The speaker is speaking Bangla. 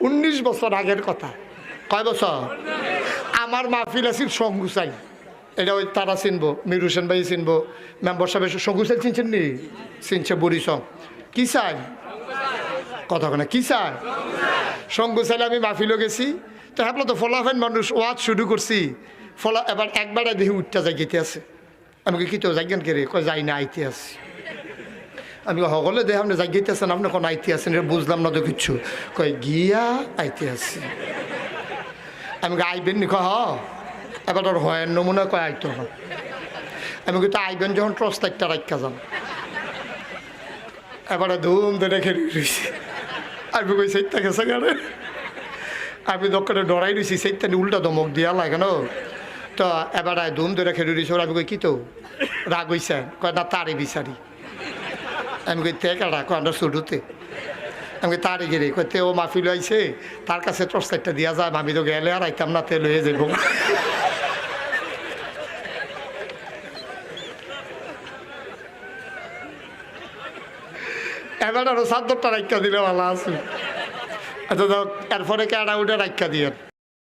উনিশ বছর আগের কথা। কয় বছর? আমার মাহফিল আছিল সঙ্গুসাই এটা ওই তারা চিনবো, মির হোসেন ভাই চিনবো, মেম্বার সাহেব সঙ্গুসাই চিনছেন নি? চিনছে বুড়ি সং। কি চাই? কথা কেন কি চাই? সঙ্গুসাইলে আমি মাহফিলও গেছি। তো হ্যাঁ তো ফলাফেন মানুষ ওয়াজ শুরু করছি। ফলা এবার একবারে দেখি উঠটা জায়গাতে আছে। আমি কি তো জায়গান কে রে? কয়, যাই না, আইতে আছি। আমি সকলে দেহ আপনি জাগিতে আছেন আপনি কোন আইতে আছেন? এটা বুঝলাম না তো কিচ্ছু। কয়, গিয়া আইতে আছি। আমি আইবেন নি? কয় হ। এবার ওর হয় নমুনা কয়, আইতো না আমি কিন্তু আইবেন যখন ট্রস একটা রাখা যান। এবারে ধুম ধরে খেয়ে রয়েছি আমি কই সেইটা গেছে গাড়ে আমি দোকানে ডরাই রয়েছি সেইটা উল্টা দমক দিয়া লাগে না। তো এবার ধুম ধরে খেয়ে রয়েছে আমি কই, কি তো? রাগ হইছে। কয়, না তারে বিচারি। আমি কই তে কাটা আমরা শুরুতে আমি কই তারে গেলে কই, তে, ও মাহফিল আইছে তার কাছে টর্চ একটা দিয়া যায় আমি তো গেলে আর আইতাম না, তে লয়ে যাব এবার আরও সাত দশটা রাখা দিলে ভালো আছে। আচ্ছা এরপরে কেডা উঠে রাখা দিয়ে